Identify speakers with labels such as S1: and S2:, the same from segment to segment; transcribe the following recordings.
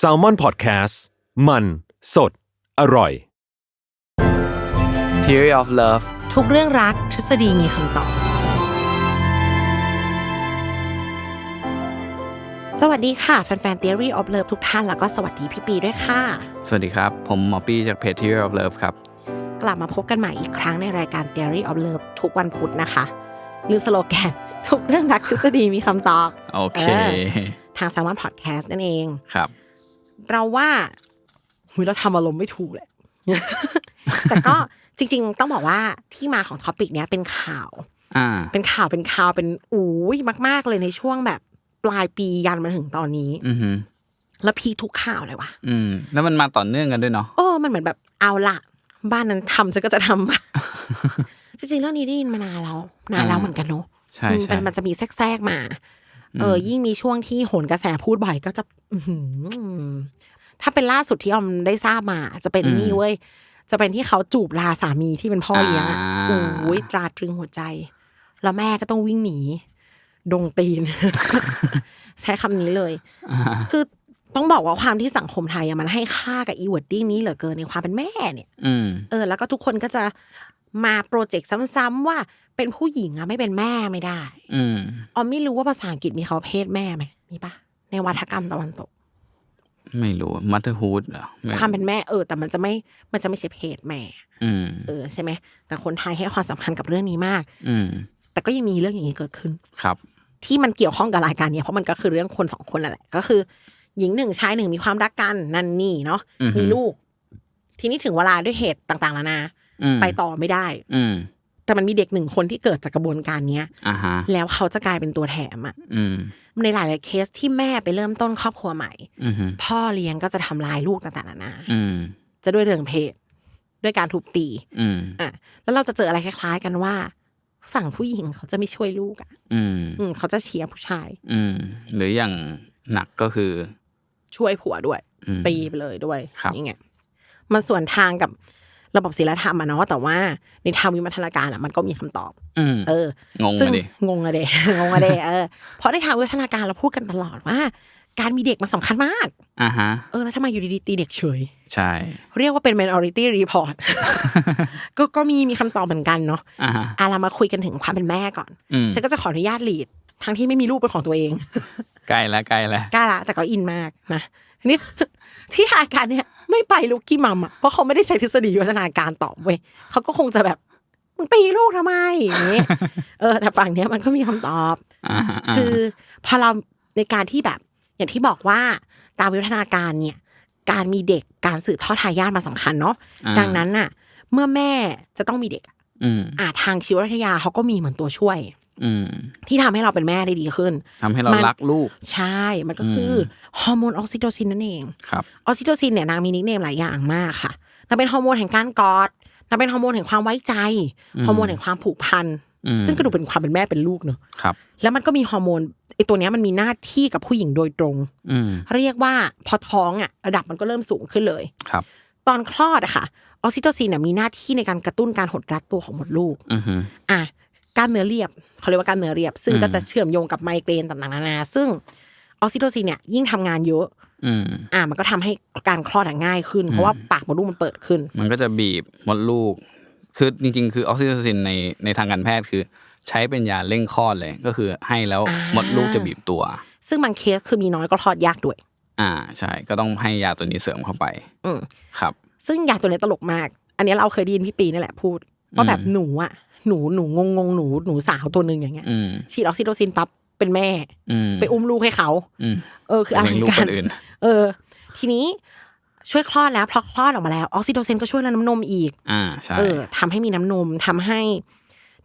S1: s a l ม o n PODCAST มัน สด อร่อย
S2: Theory of Love
S3: ทุกเรื่องรักทฤษฎีมีคำตอบ สวัสดีค่ะ แฟนๆ Theory of Love ทุกท่านแล้วก็สวัสดีพี่ปีด้วยค่ะ
S2: สวัสดีครับ ผมหมอปี้จากเพจ Theory of Love ครับ
S3: กลับมาพบกันใหม่อีกครั้งในรายการ Theory of Love ทุกวันพุธนะคะลืมสโลแกนทุกเรื่องรักทฤษฎีมีคำตอบ
S2: โอเค
S3: เออทาง s ซ l m o n Podcast นั่นเอง
S2: ครับ
S3: เราว่าหุยเราทำอารมณ์ไม่ถูกแหละ แต่ก็จริง ๆ ต้องบอกว่าที่มาของท็อปิกเนี้ยเป็นข่าว
S2: อ่า
S3: เป็นข่าวเป็นข่าวเป็นอุ้ยมาก ๆ เลยในช่วงแบบปลายปียันมาถึงตอนนี้
S2: อือหือ
S3: แล้วพีคทุกข่าวเลยว่ะ
S2: อืม แล้วมันมาต่อเนื่องกันด้วยเนาะ
S3: โอ้มันเหมือนแบบเอาละบ้านนั้นทำฉันก็จะทำบ้าง จริงๆเรื่องนี้ได้ยินมานานแล้วนานแล้วเหมือนกันเนาะ
S2: ใช่
S3: อืม
S2: ใช่
S3: มันมันจะมีแทรกๆมา เออ ยิ่งมีช่วงที่โหนกระแสพูดบ่อยก็จะอื้อหือถ้าเป็นล่าสุดที่ออมได้ทราบมา จะเป็นไอ้นี่เว้ย จะเป็นที่เขาจูบลาสามีที่เป็นพ่อเลี้ยงอะโอ้ยตราตรึงหัวใจ แล้วแม่ก็ต้องวิ่งหนี ดงตีน ใช้คำนี้เลย คือต้องบอกว่าความที่สังคมไทยอะมันให้ค่ากับอีเวิร์ดดิ้งนี้เหลือเกินในความเป็นแม่เนี่ย
S2: อืม
S3: เออ แล้วก็ทุกคนก็จะมาโปรเจกต์ซ้ำๆว่า เป็นผู้หญิงอะไม่เป็นแม่ไม่ได้
S2: อืม
S3: ออมไม่รู้ว่าภาษาอังกฤษมีคำว่าเพศแม่ไหมมีปะในวัฒกรรมตะวันตก
S2: ไม่รู้ Motherhood เหรอไค
S3: วามเป็นแม่เออ แต่มันจะไม่มันจะไม่ใช่เพศแม่
S2: อืม
S3: เออใช่ไหมแต่คนไทยให้ความสำคัญกับเรื่องนี้มาก
S2: อืม
S3: แต่ก็ยังมีเรื่องอย่างนี้เกิดขึ้น
S2: ครับ
S3: ที่มันเกี่ยวข้องกับรายการเนี้ยเพราะมันก็คือเรื่องคนสองคนนั่นแหละก็คือ หญิงหนึ่งชายหนึ่งมีความรักกันนั่นนี่เนาะ
S2: อือฮึ
S3: มีลูก ทีนี้ถึงเวลาด้วยเหตุต่างๆนานา
S2: อืม
S3: ไปต่อไม่ได้
S2: อืม
S3: แต่มันมีเด็กหนึ่งคนที่เกิดจากกระบวนการเนี้ย
S2: อ่าฮะ
S3: แล้วเขาจะกลายเป็นตัวแถมอะ
S2: อืม
S3: ในหลายๆเคสที่แม่ไปเริ่มต้นครอบครัวใหม่
S2: อืมฮึ
S3: พ่อเลี้ยงก็จะทำลายลูกต่างๆนานา
S2: อืม
S3: จะด้วยเรื่องเพศ ด้วยการทุบตี
S2: อืม
S3: อะแล้วเราจะเจออะไรคล้ายๆ กันว่า ฝั่งผู้หญิงเขาจะไม่ช่วยลูกอะ
S2: อืม
S3: อืมเขาจะเชียร์ผู้ชาย
S2: อืมหรืออย่างหนักก็คือ
S3: ช่วยผัวด้วย
S2: อืม
S3: ตีไปเลยด้วย
S2: ครับ
S3: นี่ไงมันส่วนทางกับ ระบบศีลธรรมอะเนาะแต่ว่าในทางวิวัฒนาการอะมันก็มีคำตอบ
S2: อืม
S3: เออ
S2: งง
S3: ซึ่ง
S2: อะดิ
S3: งงอะเดงงอะเดเออเพราะในทางวิวัฒนาการเราพูดกันตลอดว่า การมีเด็กมันสำคัญมาก
S2: อ่าฮะ
S3: เออแล้วทำไมอยู่ดีๆตีเด็กเฉย
S2: ใช่
S3: เรียกว่าเป็น minority report ก็ก็มีมีคำตอบเหมือนกันเนาะ
S2: อ่าฮะ
S3: อะเรามาคุยกันถึงความเป็นแม่ก่อน
S2: อืม
S3: ฉันก็จะขออนุญาตลีดทั้งที่ไม่มีลูกเป็นของตัวเอง
S2: ใกล้แล้วใกล้แล้ว
S3: กล้าละแต่ก็อินมากนะนี่ที่รายการเนี่ย ไม่ไปลูกกี้มัมอะเพราะเขาไม่ได้ใช้ทฤษฎีวิวัฒนาการตอบเว้ยเขาก็คงจะแบบมึงตีลูกทำไมอย่างนี้เออ แต่ฝั่งเนี้ยมันก็มีคำตอบ
S2: อ่าฮะา
S3: คือพอเราในการที่แบบ อย่างที่บอกว่าตามวิวัฒนาการเนี่ย การมีเด็กการสืบทอดทายาทมาสำคัญเนาะดังนั้นน่ะ เมื่อแม่จะต้องมีเด็กอะ
S2: อืม
S3: อ่าทางชีววิทยาเขาก็มีเหมือนตัวช่วย
S2: อืม
S3: ที่ทำให้เราเป็นแม่ได้ดีขึ้น
S2: ทำให้เรา
S3: มัน
S2: รักลูก
S3: ใช่ มันก็คืออฮอร์โมนออกซิโตซินนั่นเอง
S2: ครับ
S3: ออกซิโตซินเนี่ยนางมีนิกเนมหลายอย่างมากค่ะนางเป็นฮอร์โมนแห่งการกอดนางเป็นฮอร์โมนแห่งความไว้ใจฮอร์โมนแห่งความผูกพัน
S2: อืม
S3: ซึ่งก็ดูเป็นความเป็นแม่เป็นลูกเนอะ
S2: ครับ
S3: แล้วมันก็มีฮอร์โมนไอตัวเนี้ยมันมีหน้าที่กับผู้หญิงโดยตรง
S2: อืม
S3: เรียกว่าพอท้องอะระดับมันก็เริ่มสูงขึ้นเลย
S2: ครับ
S3: ตอนคลอดอะค่ะออกซิโตซินเนี่ยมีหน้าที่ในการกระตุ้นการหดรัดตัวของมดลูก
S2: อือฮึ
S3: อะ กล้ามเนื้อเรียบเขาเรียกว่ากล้ามเนื้อเรียบ ซึ่ง
S2: อืม
S3: ก็จะเชื่อมโยงกับไมเกรนต่างๆนานาซึ่งออกซิโตซินเนี่ยยิ่งทำงานเยอะ
S2: อืม
S3: อะมันก็ทำให้การคลอดอะง่ายขึ้น เพราะว่าปากมดลูกมันเปิดขึ้น
S2: มันก็จะบีบมดลูก คือจริง ๆ คือออกซิโตซินในในทางการแพทย์คือ ใช้เป็นยาเร่งคลอดเลย ก็คือให้แล้ว
S3: อ่าม
S2: มดลูกจะบีบตัว
S3: ซึ่งบางเคสคือมีน้อยก็คลอดยากด้วย
S2: อ่าใช่ ก็ต้องให้ยาตัวนี้เสริมเข้าไป
S3: อืม
S2: ครับ
S3: ซึ่งยาตัวนี้ตลกมาก อันนี้เราเคยได้ยินพี่ปีนี่แหละพูดว่าแบบ
S2: อืม
S3: หนูอะ หนูหนูงงงๆหนูหนูสาวตัวหนึ่งอย่างเงี้ย
S2: อืม
S3: ฉีดออกซิโตซินปั๊บเป็นแม่
S2: อืม
S3: ไปอุ้มลูกให้เขา
S2: อืม
S3: เออคืออะไร
S2: เลี้ยงลูก
S3: กั
S2: คนนอื่น
S3: เออ ทีนี้ช่วยคลอดแล้วพอคลอดออกมาแล้วออกซิโตซินก็ช่วยเรื่องน้ำนมอีก
S2: อ่าใช่
S3: เออทำให้มีน้ำนมทำให้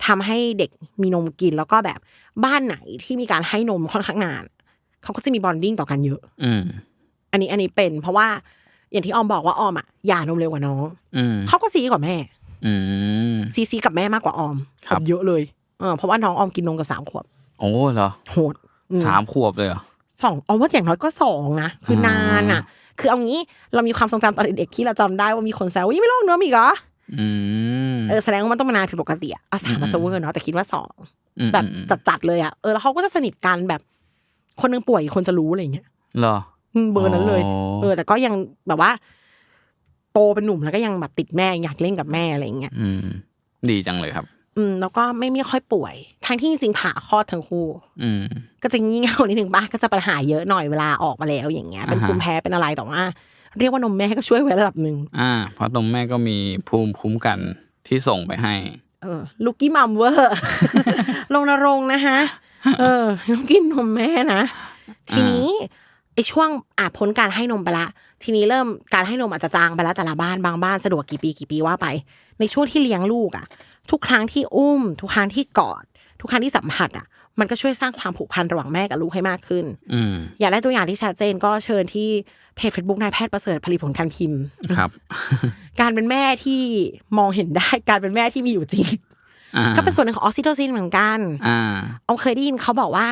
S3: ทำให้เด็กมีนมกินแล้วก็แบบบ้านไหนที่มีการให้นมค่อนข้างนานเขาก็จะมีบอนดิ้งต่อกันเยอะ
S2: อืม
S3: อันนี้อันนี้เป็น เพราะว่าอย่างที่ออมบอกว่าออมอะหย่านมเร็วกว่าน้อง
S2: อืม
S3: เขาก็ซีกว่าแม่
S2: อืม
S3: ซีซีกับแม่มากกว่าออม
S2: ครับ
S3: เยอะเลยเออเพราะว่าน้องออมกินนมกับสามขวบ
S2: โอ้เหรอ
S3: โหดอื
S2: สามขวบเลยเหรอ
S3: สองเอาว่าอย่างน้อยก็สองนะคืออนานอะ คือเอางี้เรามีความทรงจำตอนเด็กๆที่เราจำได้ว่ามีคนแซวว่ายังไม่ลองเนื้อมอีกเหรอ
S2: อืม
S3: เออแสดงว่ามันต้องมานานผิดปกติอะอะสามมันจะเวอร์เนาะแต่คิดว่าสอง
S2: อืม
S3: แบบ
S2: อืม
S3: จัดๆเลยอะเออแล้วเขาก็จะสนิทกันแบบ คนหนึงป่วยอีกคนจะรู้อะไรอย่างเงี้ย
S2: เหรอ
S3: อืมเบอร์นั้นเลย
S2: อ๋อ
S3: เออ แต่ก็ยังแบบว่า โตเป็นหนุ่มแล้วก็ยังแบบติดแม่อยากเล่นกับแม่อะไรอย่างเงี้ย
S2: อืม ดีจังเลยครับ
S3: อืมแล้วก็ไม่ไม่ค่อยป่วย ทั้งที่จริงๆผ่าคลอดทั้งคู่
S2: อืม
S3: ก็จะงี่เง่านิดนึงบ้างก็จะปัญหาเยอะหน่อยเวลาออกมาแล้วอย่างเงี้ย เป็น
S2: อ่าฮะ
S3: ภูมิแพ้เป็นอะไรแต่ว่าเรียกว่านมแม่ก็ช่วยไว้ระดับหนึ่ง
S2: อ่า เพราะนมแม่ก็มีภูมิคุ้มกันที่ส่งไปให้
S3: เออ ลูกกี้มัมเวอร์ลงนรงค์นะคะเออต้องกินนมแม่นะ ทีนี้ ไอช่วงอะพ้นการให้นมไปละ ทีนี้เริ่มการให้นมอาจจะจางไปแล้วแต่ละบ้านบางบ้านสะดวกกี่ปีกี่ปีว่าไป ในช่วงที่เลี้ยงลูกอะทุกครั้งที่อุ้ม ทุกครั้งที่กอด ทุกครั้งที่สัมผัสอะมันก็ช่วยสร้างความผูกพันระหว่างแม่กับลูกให้มากขึ้น
S2: อืม
S3: อยากได้ตัวอย่างที่ชัดเจนก็เชิญที่เพจ Facebook นายแพทย์ประเสริฐผลิตผลการพิมพ์
S2: ครับ
S3: การเป็นแม่ที่มองเห็นได้การเป็นแม่ที่มีอยู่จริง
S2: อ่า
S3: ก็เป็นส่วนหนึ่งของออกซิโทซินเหมือนกัน
S2: อ่า
S3: ออมเคยได้ยินเขาบอกว่า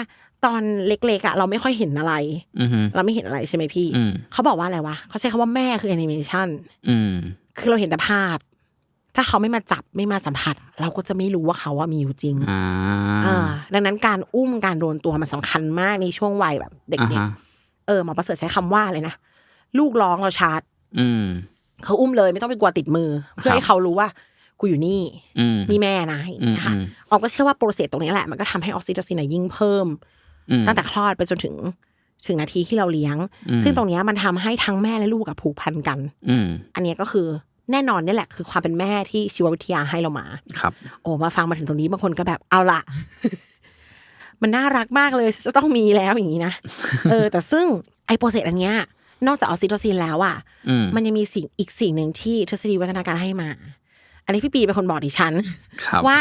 S3: ตอนเล็กๆอะเราไม่ค่อยเห็นอะไร
S2: อืม
S3: เราไม่เห็นอะไรใช่ไหมพี่
S2: อืม
S3: เขาบอกว่าอะไรวะเขาใช้คำว่าแม่คือแอนิเมชัน
S2: อืม
S3: คือเราเห็นแต่ภาพ ถ้าเขาไม่มาจับไม่มาสัมผัส เราก็จะไม่รู้ว่าเขาว่ามีอยู่จริง
S2: อ่า
S3: อ่าดังนั้นการอุ้มการโดนตัวมันสำคัญมากในช่วงวัยแบบ เด็ก
S2: อ่า
S3: เนี่ย
S2: ฮะ
S3: เออหมอประเสริฐใช้คำว่าเลยนะลูกร้องเราชาร์จ
S2: อืม
S3: เขาอุ้มเลยไม่ต้องไปกลัวติดมือ เพื่อ
S2: ครับ
S3: ให้เขารู้ว่ากูอยู่นี่
S2: อืม
S3: นี่แม่นะอย่างเงี้ยค่ะ
S2: อืม
S3: ออมก็เชื่อว่าโปรเซสตรงนี้แหละมันก็ทำให้ออกซิโทซินนะยิ่งเพิ่ม
S2: อืม
S3: ตั้งแต่คลอดไปจนถึงถึงนาทีที่เราเลี้ยง
S2: อืม
S3: ซึ่งตรงเนี้ยมันทำให้ทั้งแม่และลูกกับผูกพันกัน
S2: อืม
S3: อันเนี้ยก็คือแน่นอนนี่แหละ คือความเป็นแม่ที่ชีววิทยาให้เรามา
S2: ครับ
S3: โอ้มาฟังมาถึงตรงนี้บางคนก็แบบเอาละมันน่ารักมากเลยจะต้องมีแล้วอย่างนี้นะเออ แต่ซึ่งไอโปรเซสอันเนี้ยนอกจากออกซิโทซินแล้วอะ
S2: อืม
S3: มันยังมีสิ่งอีกสิ่งหนึ่งที่ทฤษฎีวัฒนาการให้มา อันนี้พี่ปีเป็นคนบอกดิฉัน
S2: ครับ
S3: ว่า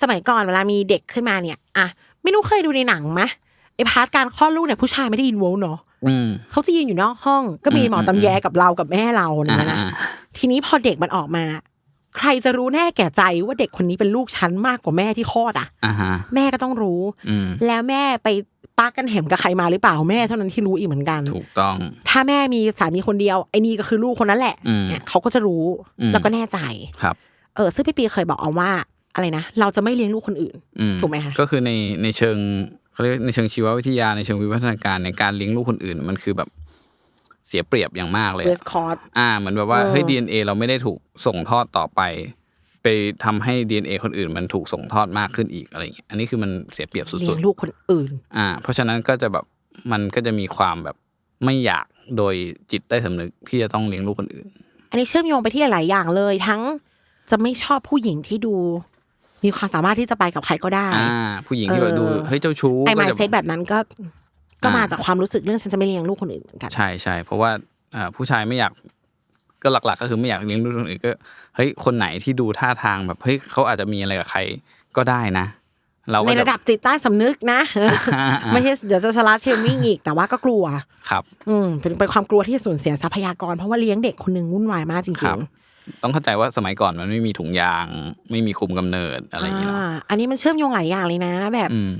S3: สมัยก่อนเวลามีเด็กขึ้นมาเนี่ย อะไม่รู้เคยดูในหนังไหมไอ พาร์ทการคลอดลูกเนี่ยผู้ชายไม่ได้ยินโวลเนาะ
S2: อืม
S3: เขาจะยืนอยู่นอกห้อง ก็มี
S2: อืม
S3: หมอตำแยกับเรากับแม่เรา
S2: อ่า
S3: เนี่ยนะทีนี้พอเด็กมันออกมา ใครจะรู้แน่แก่ใจว่าเด็กคนนี้เป็นลูกฉันมากกว่าแม่ที่คลอดอะ
S2: อ่าฮะ
S3: แม่ก็ต้องรู้
S2: อืม
S3: แล้วแม่ไปปักกันแหมกับใครมาหรือเปล่าแม่เท่านั้นที่รู้อีกเหมือนกัน
S2: ถูกต้อง
S3: ถ้าแม่มีสามีคนเดียวไอ้นี่ก็คือลูกคนนั้นแหละ
S2: อืม
S3: เนี่ยเขาก็จะรู้
S2: อืม
S3: แล้วก็แน่ใจ
S2: ครับ
S3: เออซึ่งพี่ปีเคยบอกเอาว่าอะไรนะเราจะไม่เลี้ยงลูกคนอื่น
S2: อืม
S3: ถูกไหมคะ
S2: ก็คือในในเชิง เขาเรียกในเชิงชีววิทยาในเชิงวิวัฒนาการในการเลี้ยงลูกคนอื่น มันคือแบบเสียเปรียบอย่างมากเลย
S3: เว
S2: อะ
S3: สคอร์
S2: อ่าเหมือนแบบว่า
S3: เออ
S2: เฮ้ยดีเเราไม่ได้ถูกส่งทอดต่อไป ไปทำให้ DNA คนอื่น มันถูกส่งทอดมากขึ้นอีกอะไรอย่างเงี้ยอันนี้คือมันเสียเปรียบ
S3: เลี้
S2: สุ
S3: ย
S2: ด
S3: งลูกคนอื่น
S2: ๆ อ่า เพราะฉะนั้นก็จะแบบมันก็จะมีความแบบไม่อยากโดยจิตใต้สำนึกที่จะต้องเลี้ยงลูกคนอื่น
S3: อันนี้เชื่อมโยงไปที่หลายๆอย่างเลย ทั้งจะไม่ชอบผู้หญิงที่ดู มีความสามารถที่จะไปกับใครก็ได้
S2: อ่าผู้หญิงที่แบบดู
S3: เออ
S2: เฮ้ยเจ้าชู้
S3: ไอ้
S2: ก็
S3: มาย
S2: จะ
S3: เซตแบบนั้นก็ก็
S2: อ่าม
S3: มาจากความรู้สึกเรื่องฉันจะไม่เลี้ยงลูกคนอื่นเหมือนกัน
S2: ใช่ใช่เพราะว่าอ่าผู้ชายไม่อยากก็หลักๆ ก็คือไม่อยากเลี้ยงลูกคนอื่นก็เฮ้ยคนไหนที่ดูท่าทางแบบเฮ้ยเขาอาจจะมีอะไรกับใครก็ได้นะเราก็
S3: ใน
S2: จ
S3: ระดับจิตใต้สำนึกนะ
S2: อ่า
S3: ไม่ใช่เดี๋ยวจะสลัดเชมมิ่งอีกแต่ว่าก็กลัว
S2: ครับ
S3: อืมเป็นเป็นความกลัวที่สูญเสียทรัพยากร เพราะว่าเลี้ยงเด็กคนหนึ่งวุ่นวายมากจ
S2: ครั
S3: ริ
S2: บ
S3: ง
S2: ต้องเข้าใจว่าสมัยก่อนมันไม่มีถุงยาง ไม่มีคุมกำเนิด
S3: ๆ
S2: อะไรอย่างเงี้ยเนอะ
S3: อ่าอันนี้มันเชื่อมโยงหลายอย่างเลยนะ แบบ
S2: อืม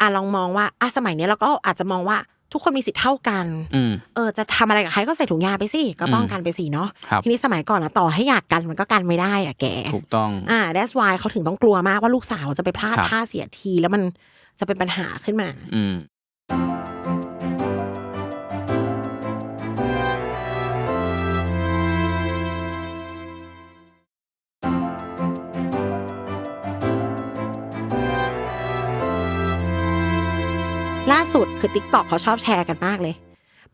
S3: อะลองมองว่าอะสมัยเนี้ยเราก็อาจจะมองว่าทุกคนมีสิทธิ์เท่ากัน
S2: อืม
S3: เออ จะทำอะไรกับใครก็ใส่ถุงยางไปสิ ก็ป้องกันไปสิเนาะ
S2: ครับ
S3: ทีนี้สมัยก่อนอะต่อให้อยากกันมันก็กันไม่ได้อะแก
S2: ถูกต้อง
S3: อ่า that's why เขาถึงต้องกลัวมากว่าลูกสาวจะไปพลาด
S2: ครับ
S3: ท่าเสียทีแล้วมันจะเป็นปัญหาขึ้นมา
S2: อื
S3: ล่าสุดคือ t ิ k t o k เขาชอบแชร์กันมากเลย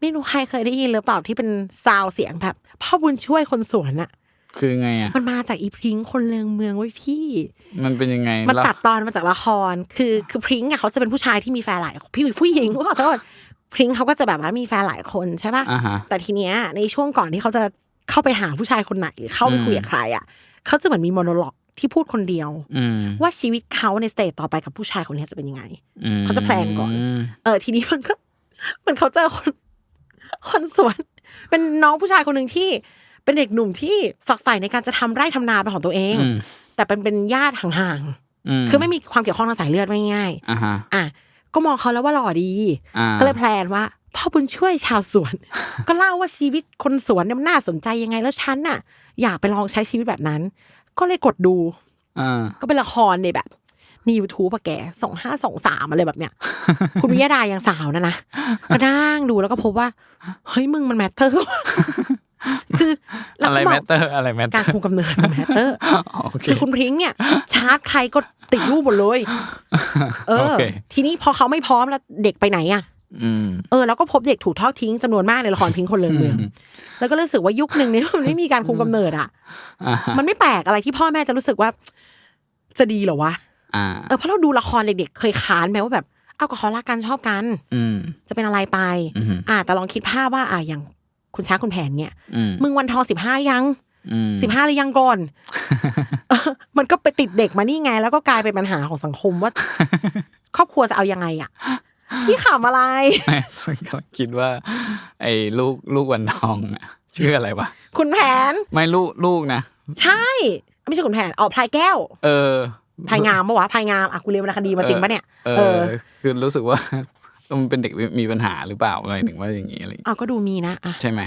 S3: ไม่รู้ใครเคยได้ยินหรือเปล่าที่เป็นซาวเสียงแบบพ่อบุญช่วยคนสวนอะ
S2: คือไงอะ
S3: มันมาจากอีพริ้งคนเลืองเมืองไว้ยพี่
S2: มันเป็นยังไง
S3: มัน
S2: แล้ว
S3: ตัดตอนมาจากละคร คือคือพริ้งอะเขาจะเป็นผู้ชายที่มีแฟนหลายพี่ผู้หญิงขอโทษพริ้งเขาก็จะแบบว่ามีแฟนหลายคนใช่ปะ
S2: อ่าฮะ
S3: แต่ทีเนี้ยในช่วงก่อนที่เขาจะเข้าไปหาผู้ชายคนไหนหรือเข้าไปคุยกับใครอะเขาจะเหมือนมีโมโนโลก ที่พูดคนเดียว
S2: อืม
S3: ว่าชีวิตเขาในสเตจต่อไปกับผู้ชายคนนี้จะเป็นยังไง
S2: อืม
S3: เขาจะแพลนก่อน เออ ทีนี้มันก็เหมันเขาเจอคนคนสวน เป็นน้องผู้ชายคนหนึ่งที่เป็นเด็กหนุ่มที่ฝักใฝ่ในการจะทำไร่ทำนาเป็นของตัวเอง
S2: อืม
S3: แต่เป็นเป็นญาติห่าง
S2: ม
S3: ๆคือไม่มีความเกี่ยวข้องทางสายเลือดไม่ง่าย
S2: อ่าฮะ
S3: ๆอะก็มองเขาแล้วว่าหล่อดี
S2: อ่า
S3: ก็เลยแพลนว่าพ่อบุญช่วยชาวสวน ก็เล่าว่าชีวิตคนสวนเนี่ยมันน่าสนใจยังไงแล้วฉันน่ะ อยากไปลองใช้ชีวิตแบบนั้น ก็เลยกดดู
S2: อ่า
S3: ก็เป็นละครในแบบใน YouTube อะแกสองห้าสองสามอะไรแบบเนี้ย คุณวิยดายังสาวนะนะก็นั่งดูแล้วก็พบว่า เฮ้ยมึงมันแมทเตอร์คือแล้ว
S2: อะไร
S3: ก็บ
S2: แม
S3: อก
S2: ตเตอร์อะไรแมตเต
S3: กา
S2: อ
S3: ร
S2: ร์
S3: คุมกำเนิดมันแมทเตอร์
S2: โอเค
S3: คือคุณพริ้งเนี่ย ชาร์จใครก็ติดรูปหมดเลย เอ
S2: โอ
S3: อ
S2: เค
S3: ทีนี้พอเขาไม่พร้อมแล้วเด็กไปไหนอะ
S2: อืม
S3: เออแล้วก็พบเด็กถูกทอดทิ้งจำนวนมากในละครพิงค์คนเลืองเมืองแล้วก็รู้สึกว่ายุคหนึ่งเนี่ยมันไม่มีการคุมกำเนิดอะ
S2: อ่าฮะ
S3: มันไม่แปลกอะไรที่พ่อแม่จะรู้สึกว่า จะดีเหรอวะ
S2: อ่า
S3: เออเพราะเราดูละครเด็กๆเคยค้านไหมว่าแบบเอาก็เขารักกันชอบกัน
S2: อืม
S3: จะเป็นอะไรไป
S2: อืม
S3: อ่า แต่ลองคิดภาพว่า อ่าอย่างคุณช้างคุณแผนเนี่ย
S2: อืม
S3: มึงวันทองสิบห้ายัง
S2: อืม
S3: สิบห้าหรือยังก่อนเออมันก็ไปติดเด็กมานี่ไง แล้วก็กลายเป็นปัญหาของสังคมว่า ครอบครัวจะเอายังไงอะ พี่ขำอะไร
S2: ไม่กำลังคิดว่า ไอ้ลูกลูกวันทองอะชื่ออะไรวะ
S3: คุณแผน
S2: ไม่ลูกลูกนะ
S3: ใช่ ไม่ใช่คุณแผนออกพลายแก้ว
S2: เออ
S3: พลายงามปะวะพลายงามอะกูเรียนวรรณคดีมาจริงปะเนี่ย
S2: เอ
S3: เอ
S2: อ
S3: อ
S2: คือรู้สึกว่ามันเป็นเด็กมีปัญหาหรือเปล่าอะไรหนึ่งว่าอย่างนี้อะไรอย่างงี้
S3: อ้าวก็ดูมีนะอะ
S2: ใช่ไหม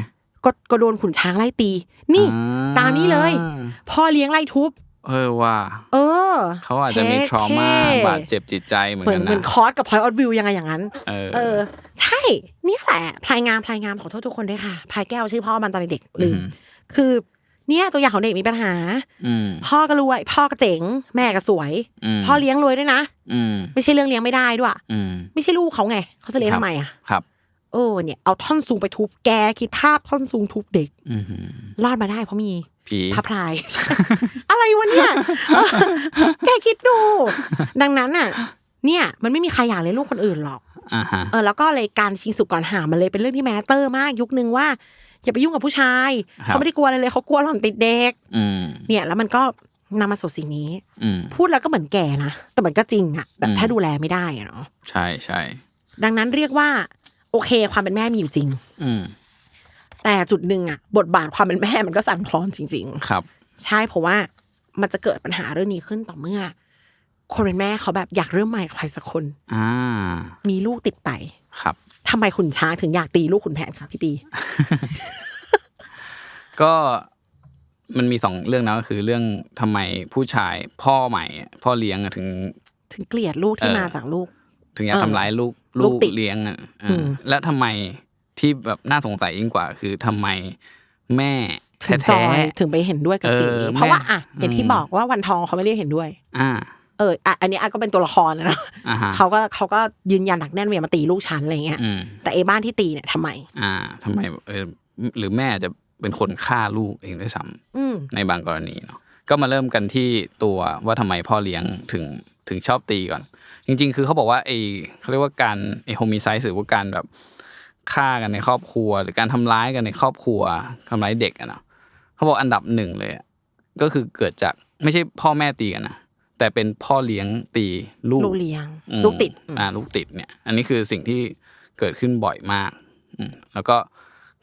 S3: ก็ก็โดนขุนช้างไล่ตี นี่
S2: อ่
S3: ตามนี้เลย พ่อเลี้ยงไล่ทุบ
S2: เออว่า
S3: เออ
S2: เขาอาจจะมี
S3: เช็ค
S2: ทรมา
S3: ท่
S2: บาดเจ็บจิตใจเหมือน
S3: เหมือน
S2: กัน
S3: เหมือน
S2: นะ
S3: คอร์สกับพอยต์ออฟวิวยังไงอย่างนั้น
S2: เออ
S3: เออใช่เนี่ยแหละพลายงามพลายงามขอโทษทุกคนด้วยค่ะพลายแก้วชื่อพ่อมันตอนเด็กๆลืมคือเนี่ยตัวอย่างของเด็กมีปัญหา
S2: อืม
S3: พ่อก็รวย พ่อก็เจ๋ง แม่ก็สวย
S2: ม
S3: พ่อเลี้ยงรวยด้วยนะ
S2: อืม
S3: ไม่ใช่เรื่องเลี้ยงไม่ได้ด้วย
S2: อืม
S3: ไม่ใช่ลูกเขาไงเขาจะเลี้ยง
S2: ครับ
S3: ทำไมอะ
S2: ครับ
S3: เออเนี่ยเอาท่อนสูงไปทุบแกคิดภาพท่อนสูงทุบเด็ก
S2: อืม
S3: รอดมาได้เพราะมี
S2: ผี
S3: พระพราย อะไรวะเนี่ยเออแกคิดดู ดังนั้นอะ เนี่ย มันไม่มีใครอยากเลี้ยงลูกคนอื่นหรอก
S2: อ่าฮะ
S3: เออ แล้วก็เลยการชิงสุกก่อนหามันเลยเป็นเรื่องที่แมตเตอร์มากยุคนึงว่าอย่าไปยุ่งกับผู้ชาย
S2: ครับ
S3: เขาไม่ได้กลัวอะไรเลยเขากลัวหล่อนติดเด็ก
S2: อืม
S3: เนี่ย แล้วมันก็นำมาสู่สิ่งนี้
S2: อืม
S3: พูดแล้วก็เหมือนแก่นะแต่มันก็จริงอะแบบ
S2: อืม
S3: ถ้าดูแลไม่ได้อะเนาะ
S2: ใช่ใช่
S3: ดังนั้นเรียกว่า โอเค ความเป็นแม่มีอยู่จริง
S2: อืม
S3: แต่จุดหนึ่งอะบทบาทความเป็นแม่มันก็สั่นคลอนจริง
S2: ครับ
S3: ๆ ใช่เพราะว่ามันจะเกิดปัญหาเรื่องนี้ขึ้นต่อเมื่อ คนเป็นแม่เขาแบบอยากเริ่มใหม่กับใครสักคน
S2: อ่า
S3: มีลูกติดไป
S2: ครับ
S3: ทำไมขุนช้างถึงอยากตีลูกขุนแผนคะพี่ปี
S2: ก็มันมีสองเรื่องนะก็คือเรื่องทำไมผู้ชายพ่อใหม่อะพ่อเลี้ยงอะถึง
S3: ถึงเกลียดลูกที่
S2: เออ
S3: มาจากลูก
S2: ถึงอยาก
S3: เออ
S2: ทำร้ายลูก
S3: ลู
S2: ลู
S3: ก
S2: ก
S3: ติด
S2: เลี้ยงอะเอออ
S3: ม
S2: และทำไมที่แบบน่าสงสัยยิ่งกว่า คือทำไมแม่
S3: ถึงจ
S2: แท้
S3: อยถึงไปเห็นด้วยกับสิ่งนี้
S2: เออ
S3: เพราะว่า
S2: แม่
S3: อะอย่างที่
S2: อืม
S3: บอกว่าวันทองเขาไม่ได้เห็นด้วย
S2: ๆอ่า
S3: เอออะอันนี้อะก็เป็นตัวละครนะเนอะ
S2: อ่าฮะ
S3: เขาก็เขาก็ยืนยันหนักแน่นว่าอย่ามาตีลูกฉันอะไรเงี้ย
S2: อืม
S3: แต่ไอ้บ้านที่ตีเนี่ยทำไม
S2: อ่าทำไมเออหรือแม่จะเป็นคนฆ่าลูกเองด้วยซ้ำ
S3: อืม
S2: ในบางกรณีเนาะก็มาเริ่มกันที่ตัวว่าทำไมพ่อเลี้ยงถึงถึงชอบตีก่อน จริง ๆ คือเขาบอกว่าไอเขาเรียกว่าการไอโฮมิไซส์หรือว่าการแบบฆ่ากันในครอบครัว หรือการทำร้ายกันในครอบครัวทำร้ายเด็กอะเนาะเขาบอกอันดับหนึ่งเลยอะก็คือเกิดจากไม่ใช่พ่อแม่ตีกันนะแต่เป็นพ่อเลี้ยงตีลูก
S3: ลูกเลี้ยง
S2: อืม
S3: ลูกติด
S2: อ่าลูกติดเนี่ย อันนี้คือสิ่งที่เกิดขึ้นบ่อยมากอืมแล้วก็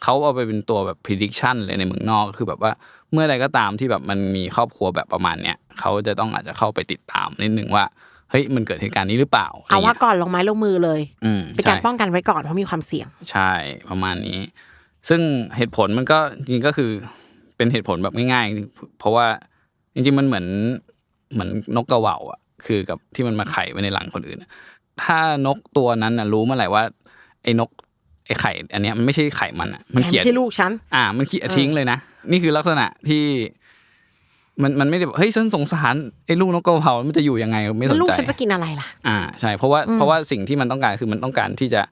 S2: เขาเอาไปเป็นตัวแบบ prediction เลยในเมืองนอกก็คือแบบว่าเมื่อใดก็ตามที่แบบมันมีครอบครัวแบบประมาณเนี้ยเขาจะต้องอาจจะเข้าไปติดตามนิดนึงว่าเฮ้ยมันเกิดเหตุการณ์นี้หรือเปล่า
S3: เอาว่าะ
S2: ไรงี้ย
S3: ก่อนลงไม้ลงมือเลย
S2: อืม
S3: เป็นการ
S2: ใช่
S3: ป้องกันไว้ก่อนเพราะมีความเสี่ยง
S2: ใช่ประมาณนี้ ซึ่งเหตุผลมันก็จริงๆก็คือเป็นเหตุผลแบบง่ายๆ เพราะว่าจริงๆมันเหมือนเหมือนนกกระเหว่าอะคือกับที่มันมาไข่ไว้ในหลังคนอื่นอะถ้านกตัวนั้นน่ะรู้เมื่อไหร่ว่า ไอ้นกไอ้ไข่ อันเนี้ยมันไม่ใช่ไข่มันอะมัน
S3: แต่
S2: เขีย
S3: ไม่ใช่ลูกฉัน
S2: อ่า มันเขียทิ้งเลยนะนี่คือลักษณะที่ มันมันไม่ได้แบบเฮ้ยฉันสงสารไอ้ลูกนกกระเหว่ามันจะอยู่ยังไงไม่ส
S3: แล้ว
S2: น
S3: ลูก
S2: ใจ
S3: ฉันจะกินอะไรล่ะ
S2: อ่าใช่เพราะว่าเพราะว่าสิ่งที่มันต้องการคือมันต้องการที่จะ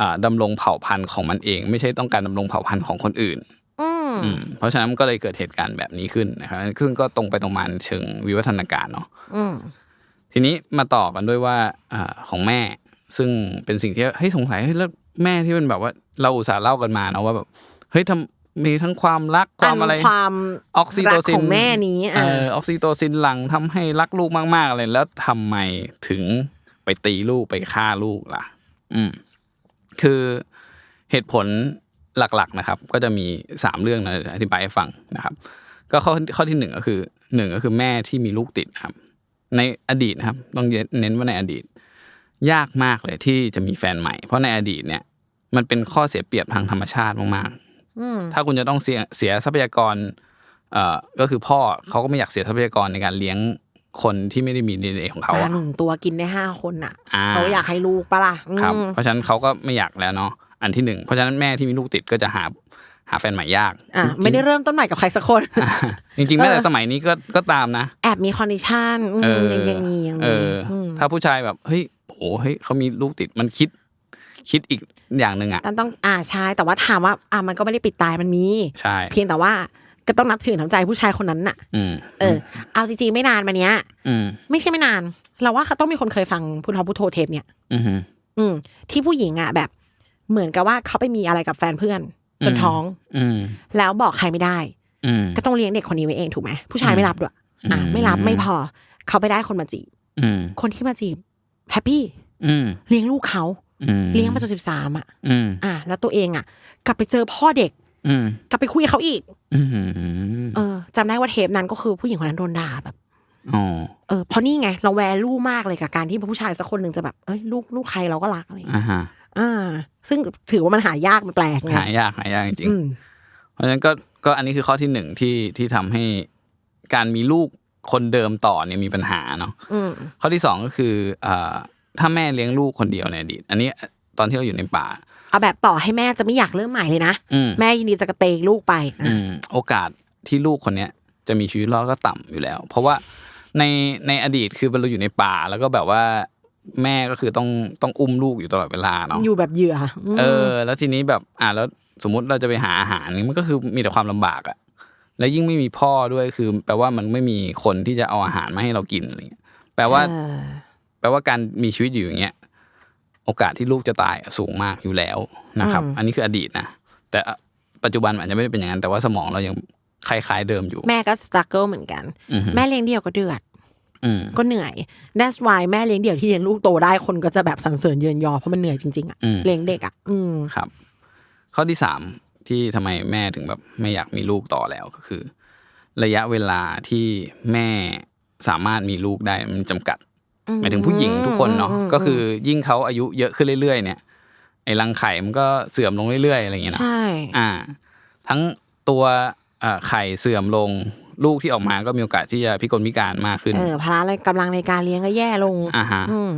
S2: อ่าดำรงเผ่าพันธุ์ของมันเอง ไม่ใช่ต้องการดำรงเผ่าพันธุ์ของคนอื่น
S3: อืม
S2: อืมเพราะฉะนั้นมันก็เลยเกิดเหตุการณ์แบบนี้ขึ้นนะครับซึ่งก็ตรงไปตรงมาในเชิงวิวัฒนาการเนาะ
S3: อืม
S2: ทีนี้มาต่อกันด้วยว่าอ่าของแม่ ซึ่งเป็นสิ่งที่เฮ้ยสงสัยเฮ้ยแล้วแม่ที่มันแบบว่าเราอุตส่าห์เล่ากันมาเนาะว่าแบบเฮ้ยทำ มีทั้งความรักความอะไร
S3: นความ
S2: ออกซิโตซิน
S3: รักของแม่นี้
S2: เอ
S3: อ่า
S2: อออกซิโตซินหลังทำให้รักลูกมากๆอะไรแล้วทำไมถึงไปตีลูกไปฆ่าลูกล่ะ อืม คือเหตุผลหลักๆนะครับ ก็จะมีสามเรื่องนะอธิบายให้ฟังนะครับ ก็ข้อข้อที่หนึ่งก็คือหนึ่งก็คือแม่ที่มีลูกติดนะครับ ในอดีตนะครับ ต้องเน้นว่าในอดีต ยากมากเลยที่จะมีแฟนใหม่ เพราะในอดีตเนี่ย มันเป็นข้อเสียเปรียบทางธรรมชาติมากๆ
S3: อืม
S2: ถ้าคุณจะต้องเสียเสียทรัพยากรเอ่อก็คือพ่อเขาก็ไม่อยากเสียทรัพยากรในการเลี้ยงคนที่ไม่ได้มีดีเอของเขา
S3: ปลา
S2: อะ
S3: หนึ่งตัวกินได้ห้าคนอะ
S2: อ่า
S3: เขาอยากให้ลูกปะล่ะ
S2: ครับ
S3: อืม
S2: เพราะฉะนั้นเขาก็ไม่อยากแล้วเนาะอันที่หนึ่งเพราะฉะนั้นแม่ที่มีลูกติดก็จะหาหาแฟนใหม่ยาก
S3: อะ
S2: จริงๆ
S3: ไม่ได้เริ่มต้นใหม่กับใครสักคน
S2: อ่าจริงๆแม้แต่สมัยนี้ก็ก็ตามนะ
S3: แอบมีคอนดิชันอืม
S2: เออ
S3: ยังยังมียัง
S2: เอ
S3: มี
S2: ออ
S3: ม
S2: ถ้าผู้ชายแบบเฮ้ยโหเฮ้ยเขามีลูกติดมันคิด คิดอีกอย่างหนึ่งอะ
S3: แต่ต้องอ่าใช่แต่ว่าถามว่าอ่ามันก็ไม่ได้ปิดตายมันมี
S2: ใช่
S3: เพียงแต่ว่าก็ต้องนับถือน้ำใจผู้ชายคนนั้นน่ะ
S2: อืม
S3: เออ เอาจริงๆไม่นานมาเนี้ย
S2: อืม
S3: ไม่ใช่ไม่นาน เราว่าเขาต้องมีคนเคยฟังพุทธพุทโธเทปเนี่ย
S2: อืม
S3: อืมที่ผู้หญิงอะแบบ เหมือนกับว่าเขาไปมีอะไรกับแฟนเพื่อน จนท้อง
S2: อืม
S3: แล้วบอกใครไม่ได้
S2: อืม
S3: ก็ต้องเลี้ยงเด็กคนนี้ไว้เองถูกไหมผู้ชายไม่รับด้วยอะ
S2: อืม
S3: ไม่รับไม่พอ เขาไปได้คนมาจีบ
S2: อืม
S3: คนที่มาจีบแฮปปี้
S2: อืม
S3: เลี้ยงลูกเขา
S2: อืม
S3: เลี้ยงมาจนสิบสามอะ
S2: อืม
S3: อะแล้วตัวเองอะ กลับไปเจอพ่อเด็ก
S2: อืม
S3: กลับไปคุยกับเขาอีก
S2: อืม
S3: เออจำได้ว่าเทปนั้นก็คือผู้หญิงคนนั้นโดนด่าแบบ
S2: อ๋อ
S3: เออเพราะนี่ไง เราแวลูมากเลยกับการที่ผู้ชายสักคนหนึ่งจะแบบเอ้ยลูกลูกใครเราก็รักอะไรอย่างเงี้ย
S2: อ่าฮะ
S3: อ่าซึ่งถือว่ามันหายากมันแปลกไง
S2: หายากหายากจริง
S3: อืม
S2: ๆเพราะฉะนั้นก็ก็อันนี้คือข้อที่หนึ่งที่ที่ทำให้การมีลูกคนเดิมต่อเนี่ยมีปัญหาเนาะ
S3: อืม
S2: ข้อที่สองก็คืออ่า ถ้าแม่เลี้ยงลูกคนเดียวในอดีตอันนี้ตอนที่เราอยู่ในป่า
S3: เอาแบบต่อให้แม่จะไม่อยากเริ่มใหม่เลยนะ
S2: อืม
S3: แม่ยินดีจะกระเตงลูกไป
S2: อืมโอกาสที่ลูกคนเนี้ยจะมีชีวิตรอดก็ต่ำอยู่แล้ว เพราะว่าในในอดีตคือเราอยู่ในป่าแล้วก็แบบว่าแม่ก็คือต้องต้องอุ้มลูกอยู่ตลอดเวลาเนาะ
S3: อยู่แบบเหยื่อม
S2: เออ แล้วทีนี้แบบอ่าแล้วสมมุติเราจะไปหาอาหารนี่มันก็คือมีแต่ความลำบากอะแล้วยิ่งไม่มีพ่อด้วยคือ แปลว่ามันไม่มีคนที่จะเอาอาหารมาให้เรากินอะไรเงี้ยแปลว่า
S3: เออ
S2: แปลว่าการมีชีวิตอยู่อย่างเงี้ยโอกาสที่ลูกจะตายอะสูงมากอยู่แล้วนะครับ อันนี้คืออดีตนะแต่ปัจจุบันอาจจะไม่ได้เป็นอย่างนั้นแต่ว่าสมองเรายังคล้ายๆเดิมอยู่
S3: แม่ก็สตรัคเกิลเหมือนกัน
S2: อือฮึ
S3: แม่เลี้ยงเดี่ยวก็เดือด
S2: อืม
S3: ก็เหนื่อย that's why แม่เลี้ยงเดี่ยวที่เลี้ยงลูกโตได้คนก็จะแบบสรรเสริญเยินยอเพราะมันเหนื่อยจริงๆอะ
S2: อืม
S3: เลี้ยงเด็กอะอืม
S2: ครับ ข้อที่สามที่ทำไมแม่ถึงแบบไม่อยากมีลูกต่อแล้วก็คือ ระยะเวลาที่แม่สามารถมีลูกได้มันจำกัด หมายถึงผู้หญิงทุกคนเนาะ
S3: อืมอืม
S2: ก็คือยิ่งเขาอายุเยอะขึ้นเรื่อยๆ เนี่ยไอ้รังไข่มันก็เสื่อมลงเรื่อยๆอะไรอย่างเงี้ยเนาะ
S3: ใช่
S2: อ่า ทั้งตัวเอ่อไข่เสื่อมลงลูกที่ออกมาก็มีโอกาสที่จะพิกลพิการมากขึ้น
S3: เออภาระกำลังในการเลี้ยงก็แย่ลง
S2: อ่าฮะ
S3: อืม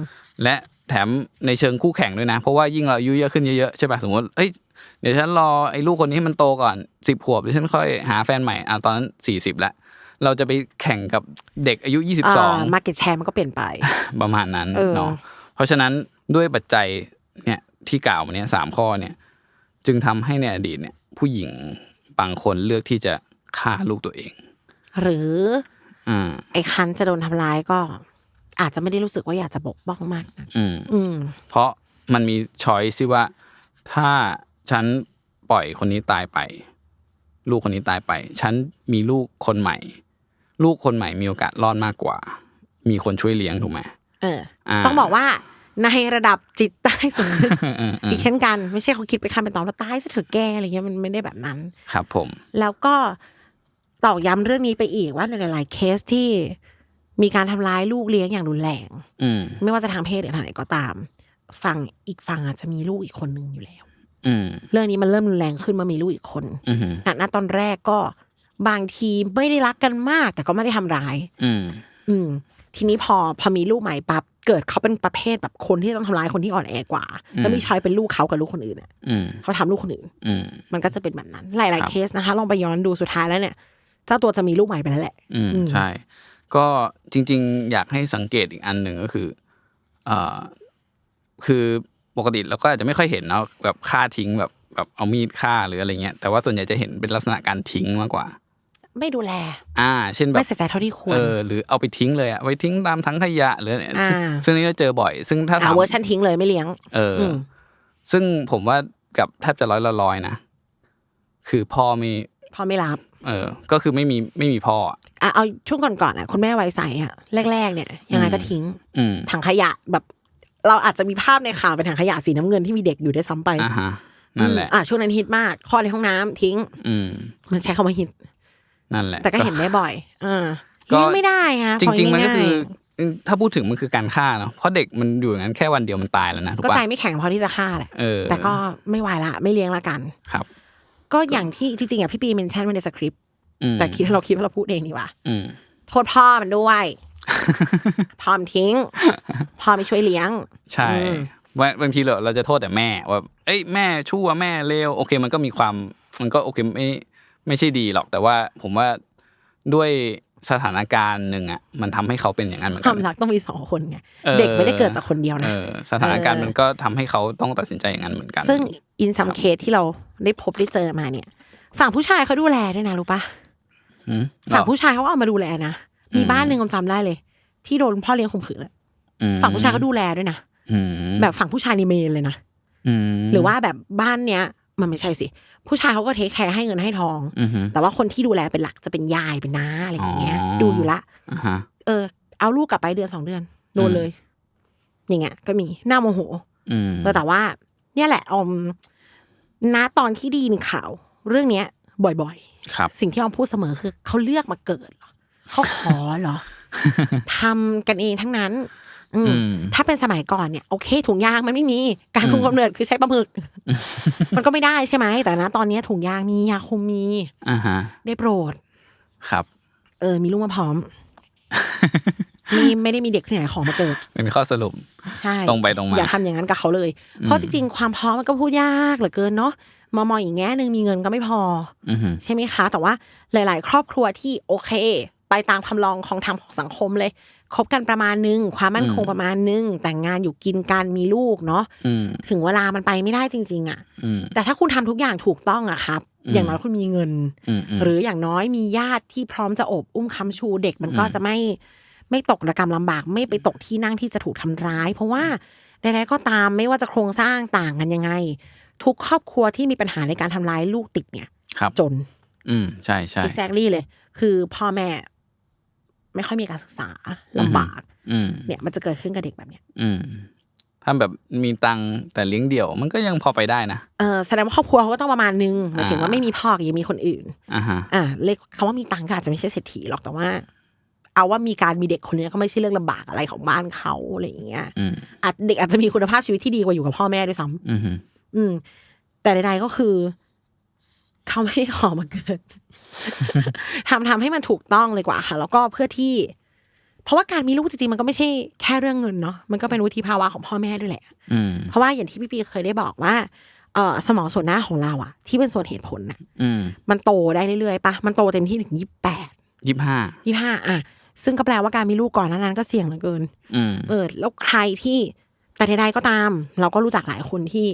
S2: และแถมในเชิงคู่แข่งด้วยนะ เพราะว่ายิ่งเราอายุเยอะขึ้นเยอะๆใช่ป่ะสมมติเอ้ยเดี๋ยวฉันรอไอ้ลูกคนนี้ให้มันโตก่อนสิบขวบเดี๋ยวฉันค่อยหาแฟนใหม่อะตอนนั้นสี่สิบแล้ว เราจะไปแข่งกับเด็กอายุยี่สิบสอง
S3: มาเก็ตแชร์มันก็เปลี่ยนไป
S2: ประมาณนั้น
S3: เออ
S2: เนาะเพราะฉะนั้นด้วยปัจจัยเนี่ยที่กล่าวมาเนี่ยสามข้อเนี่ย จึงทำให้ในอดีตเนี่ย ผู้หญิงบางคนเลือกที่จะฆ่าลูกตัวเอง
S3: หรือ
S2: อืม
S3: ไอ้คันจะโดนทำร้ายก็ อาจจะไม่ได้รู้สึกว่าอยากจะปกป้องมากนะ
S2: อืม
S3: อืม
S2: เพราะมันมีช้อยที่ว่า ถ้าฉันปล่อยคนนี้ตายไป ลูกคนนี้ตายไป ฉันมีลูกคนใหม่ ลูกคนใหม่มีโอกาสรอดมากกว่า มีคนช่วยเลี้ยงถูกไหม
S3: เออ
S2: อ่า
S3: ต้องบอกว่าในระดับจิตใต้สำนึก
S2: อืมอืม
S3: อีกเช่นกัน ไม่ใช่เขาคิดไปคำเป็นตอนว่าตายซะเถอะแกอะไรเงี้ยมันไม่ได้แบบนั้น
S2: ครับ ผม
S3: แล้วก็ตอกย้ำเรื่องนี้ไปอีกว่าในหลาย ๆ เคสที่มีการทำร้ายลูกเลี้ยงอย่างรุนแรง
S2: อืม
S3: ไม่ว่าจะทางเพศหรือทางไหนก็ตาม ฝั่งอีกฝั่งอาจจะมีลูกอีกคนนึงอยู่แล้ว
S2: อืม
S3: เรื่องนี้มันเริ่มรุนแรงขึ้นเมื่อมีลูกอีกคน
S2: อืม
S3: ณณตอนแรกก็ บางทีไม่ได้รักกันมาก แต่ก็ไม่ได้ทำร้าย
S2: อืม
S3: อืม ทีนี้พอพอมีลูกใหม่ปั๊บเกิดเขาเป็นประเภทแบบคนที่ต้องทำร้ายคนที่อ่อนแอกว่า แล้วมีชอยเป็นลูกเขากับลูกคนอื่นเนี่ย
S2: อืม
S3: เขาทำลูกคนอื่น
S2: อืม
S3: มันก็จะเป็นแบบนั้นห
S2: ครั
S3: ลาย
S2: บ
S3: ๆเคสนะคะลองไปย้อนดูสุดท้ายแล้วเนี่ย เจ้าตัวจะมีลูกใหม่ไปแล้วแหละ
S2: อืม
S3: อืม
S2: ใช่ ก็จริง ๆ อยากให้สังเกตอีกอันหนึ่งก็คือเอ่อคือปกติเราก็อาจจะไม่ค่อยเห็นเนาะแบบฆ่าทิ้งแบบแบบเอามีดฆ่าหรืออะไรเงี้ยแต่ว่าส่วนใหญ่จะเห็นเป็นลักษณะการทิ้งมากกว่า
S3: ไม่ดูแล
S2: อ่า เช่นแบ
S3: ไม่
S2: บ
S3: ใส่ใจเท่าที่ควร
S2: เออหรือเอาไปทิ้งเลยอะไว้ทิ้งตามถังขยะหรืออะไร
S3: อ่า
S2: ซึ่งซึ่งนี่เราเจอบ่อย ซึ่งถ้า
S3: อ่า
S2: ถาม
S3: เวอร์ชันทิ้งเลยไม่เลี้ยง
S2: เอออ
S3: ม
S2: ซึ่งผมว่ากับแทบจะร้อยละร้อยนะคือพ่อมี
S3: พ่อไม่รับ
S2: เออ ก็คือไม่มีไม่มีพ่ออะ
S3: อะเอาช่วงก่อนๆอะคุณแม่ไว้ใสอะแรก ๆ เนี่ย ยังไงก็ทิ้ง
S2: อืม
S3: ถังขยะแบบ เราอาจจะมีภาพในข่าวเป็นถังขยะสีน้ำเงินที่มีเด็กอยู่ได้วยซ้ำไป
S2: อ่าฮะนั่นแหละ
S3: อืมอะช่วงนั้นฮิตมากคลอดในห้องน้ำทิ้ง
S2: อืม
S3: มันใช้คำว่าฮิต
S2: นั่นแหละ
S3: แต่ก็เห็นได้บ่อยอ่า
S2: ก็
S3: เลี้ยงไม่ได้ไง
S2: จริง ๆ มันก็
S3: พ
S2: คือ
S3: ง่าย
S2: ถ้าพูดถึงมันคือการฆ่าเนาะเพราะเด็กมันอยู่อย่างนั้นแค่วันเดียวมันตายแล้วนะถูก
S3: ก็
S2: ปะ
S3: ใจไม่แข็งพอที่จะฆ่าแหละ
S2: เออ
S3: แต่ก็ไม่ไหวละไม่เลี้ยงละกัน
S2: ครับ
S3: ก็อย่างที่จริงๆอะพี่ปีเมนชั่นไว้ในสคริปต์
S2: อืม
S3: แต่คิดเราคิดว่าเราพูดเองดีกว่า
S2: อืม
S3: โทษพ่อมันด้วยพร้อมทิ้งพ่อไม่ช่วยเลี้ยง
S2: ใช่
S3: อืม
S2: ว่าบางทีเราเราจะโทษแต่แม่ว่า เอ้ยแม่ชั่วแม่เลวโอเค มันก็มีความมันก็โอเคไม่ ไม่ใช่ดีหรอก แต่ว่าผมว่าด้วยสถานการณ์หนึ่งอะมันทำให้เขาเป็นอย่างนั้นเหมือน
S3: ค
S2: กั
S3: วามรักต้องมีสองคนไง
S2: ออ
S3: เด็กไม่ได้เกิดจากคนเดียวนะ
S2: ออสถานการณ์
S3: เออ
S2: มันก็ทำให้เขาต้องตัดสินใจอย่างนั้นเหมือนกัน
S3: ซึ่งอินซัมเคสที่เราได้พบได้เจอมาเนี่ย ฝั่งผู้ชายเขาดูแลด้วยนะรู้ปะ
S2: อืม
S3: ฝั่งผู้ชายเขาก็เอามาดูแลนะมี
S2: อืม
S3: บ้านหนึ่งผมจำได้เลย ที่โดนพ่อเลี้ยงข่มขืนอะ
S2: อืม
S3: ฝั่งผู้ชายก็ดูแลด้วยนะ
S2: อืม
S3: แบบฝั่งผู้ชายในเมนเลยนะ
S2: อืม
S3: หรือว่าแบบบ้านเนี้ย มันไม่ใช่สิ ผู้ชายเขาก็เทคแคร์ให้เงินให้ทอง
S2: อืม
S3: แต่ว่าคนที่ดูแลเป็นหลักจะเป็นยายเป็นน้าอะไรอย่างเงี้ย
S2: อ๋อ
S3: ดูอยู่ละ
S2: อ่าฮะ
S3: เออ เอาลูกกลับไปเดือนสองเดือนโดน
S2: อืม
S3: เลย อย่างเงี้ย ก็มีหน้าโมโห
S2: อืม
S3: เออแต่ว่า เนี่ยแหละออมณตอนที่ไดีนข่าว เรื่องเนี้ย บ่อย
S2: ครับ
S3: ๆสิ่งที่ออมพูดเสมอคือเขาเลือกมาเกิดเหรอเขาขอเหรอ ทำกันเองทั้งนั้น อืม
S2: อืม
S3: ถ้าเป็นสมัยก่อนเนี่ยโอเค ถุงยางมันไม่มี การคุมกำเนิดคือใช้ปลาหมึก มันก็ไม่ได้ใช่ไหมแต่นะตอนเนี้ยถุงยางมียาคุมมี
S2: อ่าฮะ
S3: ได้โปรด
S2: ครับ
S3: เออ มีลูกมาพร้อมนี่ไม่ได้มีเด็กที่ไหนขอมาเกิด
S2: เป็นข้อสรุป
S3: ใช่
S2: ตรงไปตรงมา
S3: อย่าทำอย่างนั้นกับเขาเลย เพราะจริงๆความพร้อมมันก็พูดยากเหลือเกินเนาะมอมออีกแง่หนึ่งมีเงินก็ไม่พอ
S2: อือฮึ
S3: ใช่ไหมคะ แต่ว่าหลาย ๆ ครอบครัวที่โอเค ไปตามคำลองของธรรมของสังคมเลยคบกันประมาณนึงความมั่นคงประมาณนึงแต่งงานอยู่กินกันมีลูกเนาะ
S2: อืม
S3: ถึงเวลามันไปไม่ได้จริง ๆ อะ
S2: อืม
S3: แต่ถ้าคุณทำทุกอย่างถูกต้องอะครับ
S2: อืม
S3: อย่างน้อยคุณมีเงิน
S2: อืมอืม
S3: หรืออย่างน้อยมีญาติที่พร้อมจะโอบอุ้มค้ำชูเด็กมันก็
S2: อืม
S3: จะไม่ไม่ตกระกรรมลำบากไม่ไปตกที่นั่งที่จะถูกทำร้าย เพราะว่าใดๆก็ตามไม่ว่าจะโครงสร้างต่างกันยังไง ทุกครอบครัวที่มีปัญหาในการทำร้ายลูกติดเนี่ย
S2: ครับ
S3: จน
S2: อืมใช่ใช่
S3: exactly เลย คือพ่อแม่ ไม่ค่อยมีการศึกษาลำบาก
S2: อืม
S3: เนี่ยมันจะเกิดขึ้นกับเด็กแบบเนี้ย
S2: อืมถ้าแบบมีตังค์แต่เลี้ยงเดี่ยว มันก็ยังพอไปได้นะ
S3: เออแสดงว่าครอบครัวเขาก็ต้องประมาณนึงหมายถึงว่า
S2: อ่า
S3: ไม่มีพ่อก็ยังมีคนอื่น
S2: อ่าฮะ
S3: อ่าเลขคำว่ามีตังค์ก็อาจจะไม่ใช่เศรษฐีหรอกแต่ว่า เอาว่ามีการมีเด็กคนนี้ก็ไม่ใช่เรื่องลำบากอะไรของบ้านเขาอะไรอย่างเงี้ย
S2: อืม
S3: อาจเด็กอาจจะมีคุณภาพชีวิตที่ดีกว่าอยู่กับพ่อแม่ด้วยซ้ำ
S2: อืมฮึ
S3: อืมแต่ใดๆก็คือ เขาไม่ได้ขอมาเกิดทำทำให้มันถูกต้องเลยกว่าค่ะ แล้วก็เพื่อที่ เพราะว่าการมีลูกจริงๆมันก็ไม่ใช่แค่เรื่องเงินเนาะมันก็เป็นวุฒิภาวะของพ่อแม่ด้วยแหละ
S2: อืม
S3: เพราะว่าอย่างที่พี่ปีเคยได้บอกว่าเออสมองส่วนหน้าของเราอะที่เป็นส่วนเหตุผลน่ะ
S2: อืม
S3: มันโตได้เรื่อยๆปะมันโตเต็มที่ถึงยี่สิบแปด
S2: ยี่ห้า
S3: ยี่ห้าอะซึ่งก็แปลว่าการมีลูกก่อนหนานั้นก็เสี่ยงเหลือเกิน
S2: อืม
S3: เออ แล้วใครที่แต่ใดๆก็ตาม เราก็รู้จักหลายคนที่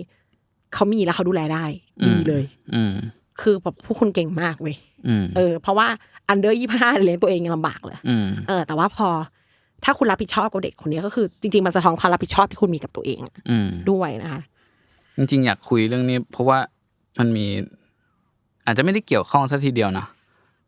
S3: เขามีแล้วเขาดูแลได้
S2: อืม
S3: ดีเลย
S2: อืม
S3: คือแบบพวกคุณเก่งมากเว้ย
S2: อืม
S3: เออ เพราะว่าอันเดอร์ยี่ห้าเลี้ยงตัวเองยังลำบากเลย
S2: อืม
S3: เออ แต่ว่าพอถ้าคุณรับผิดชอบกับเด็กคนนี้ก็คือ จริงๆมันสะท้อนความรับผิดชอบที่คุณมีกับตัวเองอะ
S2: อืม
S3: ด้วยนะคะ
S2: จริงๆอยากคุยเรื่องนี้ เพราะว่ามันมี อาจจะไม่ได้เกี่ยวข้องซะทีเดียวนะ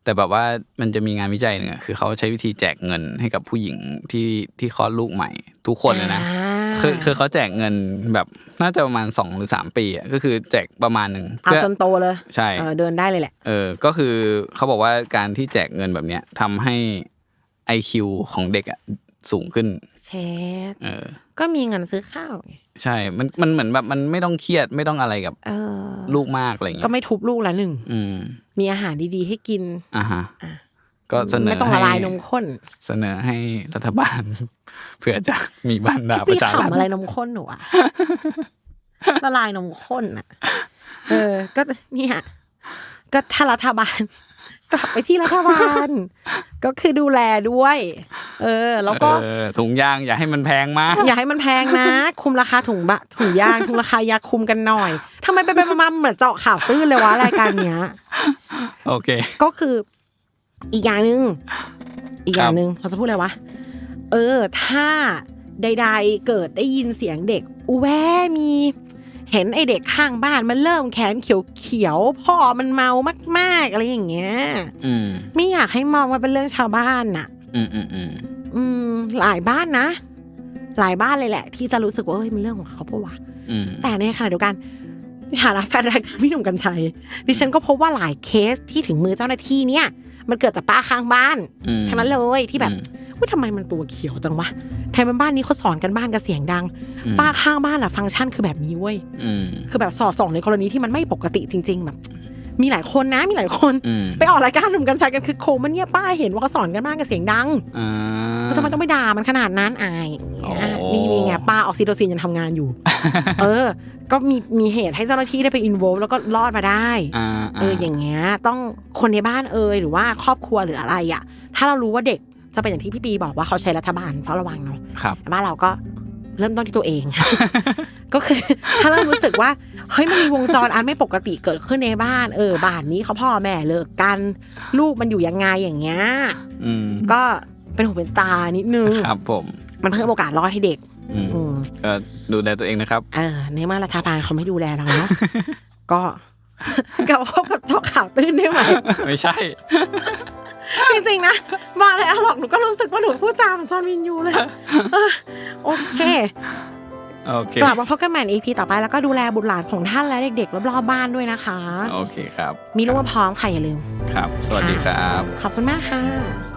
S2: แต่แบบว่ามันจะมีงานวิจัยหนึ่งอะคือเขาใช้วิธีแจกเงินให้กับผู้หญิงที่ที่คลอดลูกใหม่ ทุกคนเลยนะ
S3: อ่า
S2: คือคือเขาแจกเงินแบบน่าจะประมาณสองหรือสามปีอะก็คือแจกประมาณหนึ่ง
S3: เอา
S2: เพื่อ
S3: จนโตเลย
S2: ใช่
S3: เออเดินได้เลยแหละ
S2: เออก็คือเขาบอกว่าการที่แจกเงินแบบเนี้ยทำให้ IQ ของเด็กอะสูงขึ้น
S3: เชด
S2: เออ
S3: ก็มีเงินซื้อข้าวไง
S2: ใช่ มันมันเหมือนแบบมันไม่ต้องเครียดไม่ต้องอะไรกับ
S3: เออ
S2: ลูกมากอะไรเงี้
S3: ก็
S2: ย
S3: ไม่ทุบลูกละหนึ่ง
S2: อืม
S3: มีอาหารดีๆให้กิน
S2: อ่าฮะ
S3: อะ
S2: ก็เสนอ
S3: ไม่ต้องละลาย
S2: ให้
S3: นมข้น
S2: เสนอให้รัฐบาล เพื่อจะมีบ้านดาป
S3: พี่
S2: ระชารัฐ
S3: ขำอะไรนมข้นหนูอะละลายนมข้นอะเออ ก็เนี่ยก็ถ้ารัฐบาลกลับไปที่รัฐบาล ก็คือดูแลด้วย เออ แล้วก็
S2: เออถุงยางอย่าให้มันแพงมาก
S3: อย่าให้มันแพงนะ คุมราคาถุงบะถุงยางถุงราคายาคุมกันหน่อยทำไมไปไปมาๆเหมือนเจาะข่าวตื้นเลยวะรายการเนี้ย
S2: โอเค
S3: ก็คือ อีกอย่างหนึ่งอีกอย่างหนึ่งเราจะพูดอะไรวะ เออ ถ้าใด ๆ เกิดได้ยินเสียงเด็กอูแวมี เห็นไอเด็กข้างบ้านมันเริ่มแขนเขียวๆพ่อมันเมามาก ๆ อะไรอย่างเงี้ย
S2: อืม
S3: ไม่อยากให้มองว่าเป็นเรื่องชาวบ้านน่ะ
S2: อืมอืมอืม
S3: อืมหลายบ้านนะ หลายบ้านเลยแหละ ที่จะรู้สึกว่าเอ้ยมันเรื่องของเขาปะวะ
S2: อืม
S3: แต่ในขณะเดียวกันในฐานะแฟนรายการพี่หนุ่มกัญชัยดิฉันก็พบว่าหลายเคสที่ถึงมือเจ้าหน้าที่เนี่ย มันเกิดจากป้าข้างบ้าน
S2: อืม
S3: ทั้งนั้นเลยที่แบบ
S2: อืม
S3: ว่าทำไมมันตัวเขียวจังวะทำไมบ้านนี้เขาสอนกันบ้านกันเสียงดัง
S2: อืม
S3: ป้าข้างบ้านอะฟังก์ชันคือแบบนี้เว้ย
S2: อืม
S3: คือแบบสอดส่องในกรณีที่มันไม่ปกติจริง ๆ แบบ มีหลายคนนะมีหลายคน
S2: อืม
S3: ไปออกรายการหนุ่มกัญชัยกันคือโคมันเนี่ยป้าเห็นว่าเขาสอนกันบ้านกันเสียงดัง
S2: อ่า
S3: แล้วทำไมต้องไปด่ามันขนาดนั้นอายอย่างเงี้ย
S2: โอ้
S3: นี่นี่ไงป้าออกซิโตซินยังทำงานอยู่ เออ ก็มีมีเหตุให้เจ้าหน้าที่ได้ไปอินโวแล้วก็รอดมาได้
S2: อ่า
S3: เอออย่างเงี้ยต้องคนในบ้านเอยหรือว่าครอบครัวหรืออะไรอะ ถ้าเรารู้ว่าเด็กจะเป็นอย่างที่พี่ปีบอกว่าเขาใช้รัฐบาลเฝ้าระวังเนาะ
S2: ครับ
S3: บ้านเราก็เริ่มต้นที่ตัวเอง ก็คือ ถ้าเริ่มรู้สึกว่าเฮ้ยมันมีวงจรอันไม่ปกติเกิดขึ้นในบ้าน เออบ้านนี้เขาพ่อแม่เลิกกันลูกมันอยู่ยังไงอย่างเงี้ย
S2: อืม
S3: ก็เป็นหูเป็นตานิดนึง
S2: ครับผม
S3: มันเพิ่มโอกาสรอดให้เด็ก
S2: อืม
S3: อืม
S2: ก็ดูแลตัวเองนะครับ
S3: เออในเมื่อรัฐบาลเขาไม่ดูแลเราเนาะก็กลับมาพบกับเจาะข่าวตื้นได้ไหม
S2: ไม่ใช่
S3: จริงๆนะมาแล้วหรอกหนูก็รู้สึกว่าหนูพูดจาเหมือนจอห์นวินยูเลยเออโอเค
S2: โอเค
S3: กลับมาพบกันใหม่ใน EP ต่อไปแล้วก็ดูแลบุตรหลานของท่านและเด็กๆรอบๆบ้านด้วยนะคะ
S2: โอเคครับ
S3: มีลูกมาพร้อมค่ะอย่าลืม
S2: ครับ สวัสดีครับ
S3: ขอบคุณมากค่ะ